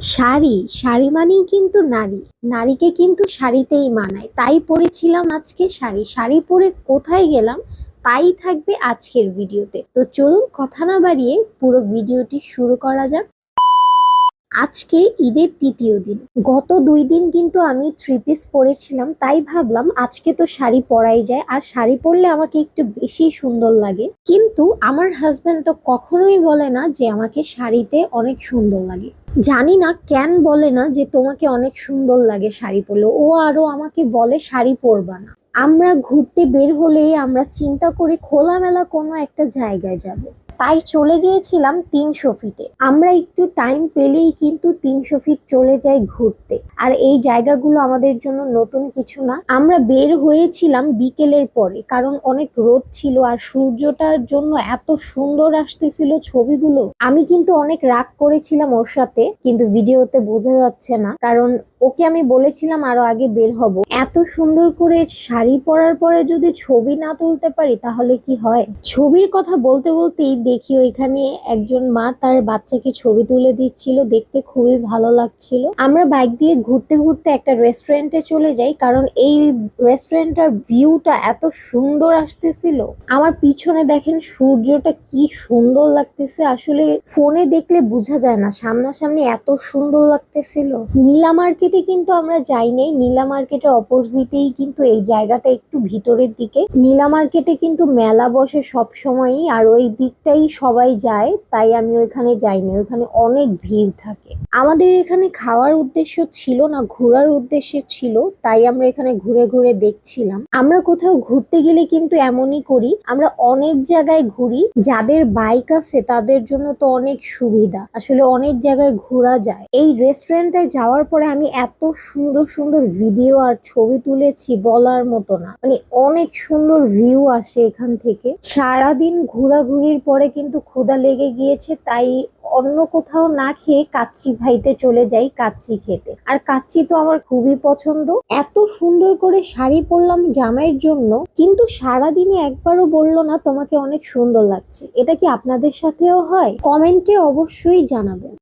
শাড়ি? শাড়ি মানেই কিন্তু নারী। নারীকে কিন্তু শাড়িতেই মানায়। তাই পরেছিলাম আজকে শাড়ি। শাড়ি পরে কোথায় গেলাম, তাই থাকবে আজকের ভিডিওতে। তো চলুন কথা না বাড়িয়ে পুরো ভিডিওটি শুরু করা যাক। আজকে ঈদের তৃতীয় দিন। গত দুই দিন কিন্তু আমি থ্রি পিস পরেছিলাম, তাই ভাবলাম আজকে তো শাড়ি পরাই যায়। আর শাড়ি পরলে আমাকে একটু বেশি সুন্দর লাগে। কিন্তু আমার হাজব্যান্ড তো কখনোই বলে না যে আমাকে শাড়িতে অনেক সুন্দর লাগে। জানি না, কেন বলে না যে তোমাকে অনেক সুন্দর লাগে শাড়ি পরলে। ও আরও আমাকে বলে শাড়ি পরবা না। আমরা ঘুরতে বের হলেই আমরা চিন্তা করে খোলামেলা কোনো একটা জায়গায় যাব। তাই চলে গিয়েছিলাম তিনশো ফিটে আমরা একটু টাইম পেলেই কিন্তু তিনশো ফিট চলে যাই ঘুরতে। আর এই জায়গাগুলো আমাদের জন্য নতুন কিছু না। আমরা বের হয়েছিলাম বিকেলের পরে, কারণ অনেক রোদ ছিল আর সূর্যটার জন্য এত সুন্দর আসতেছিল ছবিগুলো। আমি কিন্তু অনেক রাগ করেছিলাম ওর সাথে, কিন্তু ভিডিওতে বোঝা যাচ্ছে না। কারণ ওকে আমি বলেছিলাম আরও আগে বের হব। এত সুন্দর করে শাড়ি পরার পরে যদি ছবি না তুলতে পারি, তাহলে কি হয়? ছবির কথা বলতে বলতেই দেখি ওইখানে একজন মা তার বাচ্চাকে ছবি তুলে দিচ্ছিল, দেখতে খুবই ভালো লাগছিল। আমরা বাইক দিয়ে ঘুরতে ঘুরতে একটা রেস্টুরেন্টে চলে যাই, কারণ এই রেস্টুরেন্টটার ভিউটা এত সুন্দর আসতেছিল। আমার পিছনে দেখেন সূর্যটা কি সুন্দর লাগতেছে, আসলে ফোনে দেখলে বোঝা যায় না, সামনাসামনি এত সুন্দর লাগতেছিল। নীলা মার্কেটে কিন্তু আমরা যাই নাই। নীলা মার্কেটের অপোজিটেই কিন্তু এই জায়গাটা একটু ভিতরের দিকে। নীলা মার্কেটে কিন্তু মেলা বসে সব সময়ই, আর ওই দিকটাই সবাই যায়, তাই আমি ওইখানে যাইনি ওইখানে অনেক ভিড় থাকে। আমাদের এখানে খাওয়ার উদ্দেশ্য ছিল না, ঘোরার উদ্দেশ্য ছিল, তাই আমরা এখানে ঘুরে ঘুরে দেখছিলাম। আমরা কোথাও ঘুরতে গেলে কিন্তু এমনই করি, আমরা অনেক জায়গায় ঘুরি, যাদের বাইক আছে তাদের জন্য তো অনেক সুবিধা। আসলে অনেক জায়গায় ঘোরা যায়। এই রেস্টুরেন্টে যাওয়ার পরে আমি এত সুন্দর সুন্দর ভিডিও আর ছবি তুলেছি বলার মতো না। মানে অনেক সুন্দর ভিউ আসে এখান থেকে। সারাদিন ঘোরাঘুরির পরে কিন্তু ক্ষুধা লেগে গিয়েছে, তাই অন্য কোথাও না খেয়ে কাচ্চি ভাইতে চলে যাই কাচ্চি খেতে। আর কাচ্চি তো আমার খুবই পছন্দ। এত সুন্দর করে শাড়ি পরলাম জামাইয়ের জন্য, কিন্তু সারাদিনে একবারও বলল না তোমাকে অনেক সুন্দর লাগছে। এটা কি আপনাদের সাথেও হয়? কমেন্টে অবশ্যই জানাবেন।